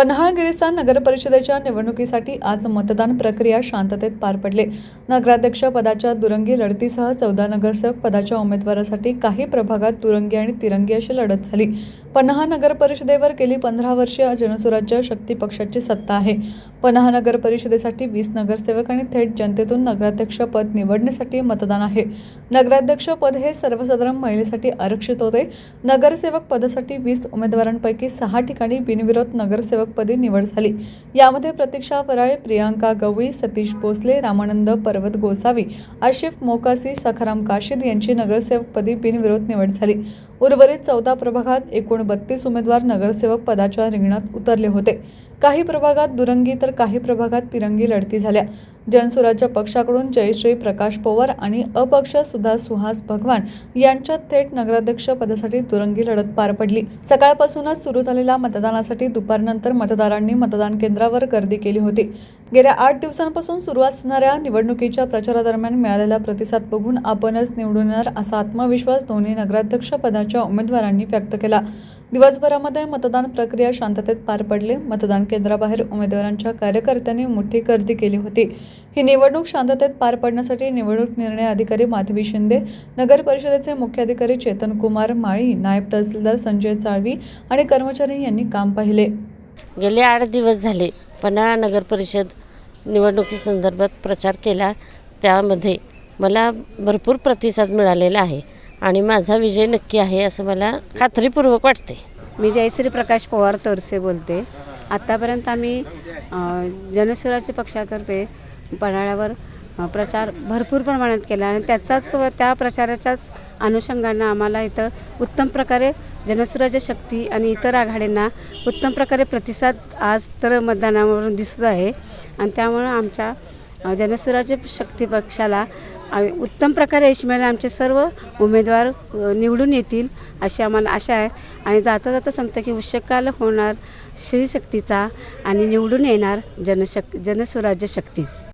पन्हाळ गिरिस्थान नगर परिषदेच्या निवडणुकीसाठी आज मतदान प्रक्रिया शांततेत पार पडले. नगराध्यक्ष पदाच्या दुरंगी लढतीसह चौदा नगरसेवक पदाच्या उमेदवारासाठी काही प्रभागात दुरंगी आणि तिरंगी अशी लढत झाली. पन्हा नगर परिषदेवर गेली पंधरा वर्षे जनसुराज्य शक्ती पक्षाची सत्ता आहे. पन्हा नगर परिषदेसाठी वीस नगरसेवक आणि थेट जनतेतून नगराध्यक्ष पद निवडण्यासाठी मतदान आहे. नगराध्यक्ष पद हे सर्वसाधारण महिलेसाठी आरक्षित होते. नगरसेवक पदासाठी वीस उमेदवारांपैकी सहा ठिकाणी बिनविरोध नगरसेवकपदी निवड झाली. यामध्ये प्रतीक्षा वराळे प्रियांका गवळी सतीश भोसले रामानंद पर्वत गोसावी आशिफ मोकासी सखाराम काशीद यांची नगरसेवकपदी बिनविरोध निवड झाली. उर्वरित चौदा प्रभागात एकूण बत्तीस उमेदवार नगरसेवक पदाच्या रिंगणात उतरले होते. काही प्रभागात दुरंगी तर काही प्रभागात तिरंगी लढती झाल्या. जनसुराज्य पक्षाकडून जयश्री प्रकाश पवार आणि अपक्ष सुधा सुहास भगवान यांच्यात थेट नगराध्यक्ष पदासाठी दुरंगी लढत पार पडली. सकाळपासूनच सुरू झालेल्या मतदानासाठी दुपारनंतर मतदारांनी मतदान केंद्रावर गर्दी केली होती. गेल्या आठ दिवसांपासून सुरू असणाऱ्या निवडणुकीच्या प्रचारादरम्यान मिळालेला प्रतिसाद बघून आपणच निवडून येणार असा आत्मविश्वास दोन्ही नगराध्यक्ष पदाच्या उमेदवारांनी व्यक्त केला. दिवसभरामध्ये मतदान प्रक्रिया शांततेत पार पडली. मतदान केंद्राबाहेर उमेदवारांच्या कार्यकर्त्यांनी मोठी गर्दी केली होती. ही निवडणूक शांततेत पार पडण्यासाठी निवडणूक निर्णय अधिकारी माधवी शिंदे नगर परिषदेचे मुख्य अधिकारी चेतन कुमार माळी नायब तहसीलदार संजय चाळवी आणि कर्मचारी यांनी काम पाहिले. गेले आठ दिवस झाले. पन्हाळा नगर परिषद निवडणुकीसंदर्भात प्रचार केला. त्यामध्ये मला भरपूर प्रतिसाद मिळालेला आहे. आणि माझा विजय नक्की आहे असं मला खात्रीपूर्वक वाटते मी जयश्री प्रकाश पवार तोरसे बोलते. आत्तापर्यंत आम्ही जनस्वराज्य पक्षातर्फे पन्हाळ्यावर प्रचार भरपूर प्रमाणात केला आणि त्याचाच व त्या प्रचाराच्याच अनुषंगानं आम्हाला इथं उत्तम प्रकारे जनसुराज्य शक्ती आणि इतर आघाडींना उत्तम प्रकारे प्रतिसाद आज तर मतदानावरून दिसत आहे. आणि त्यामुळं आमच्या जनसुराज्य जनस्वराज्य शक्ती पक्षाला उत्तम प्रकारे यश मिळेल आमचे सर्व उमेदवार निवडून येतील अशी आम्हाला आशा आहे. आणि जाता जाता समतं की उशकाल होणार श्रीशक्तीचा आणि निवडून येणार जनशक जनसुराज्य शक्तीच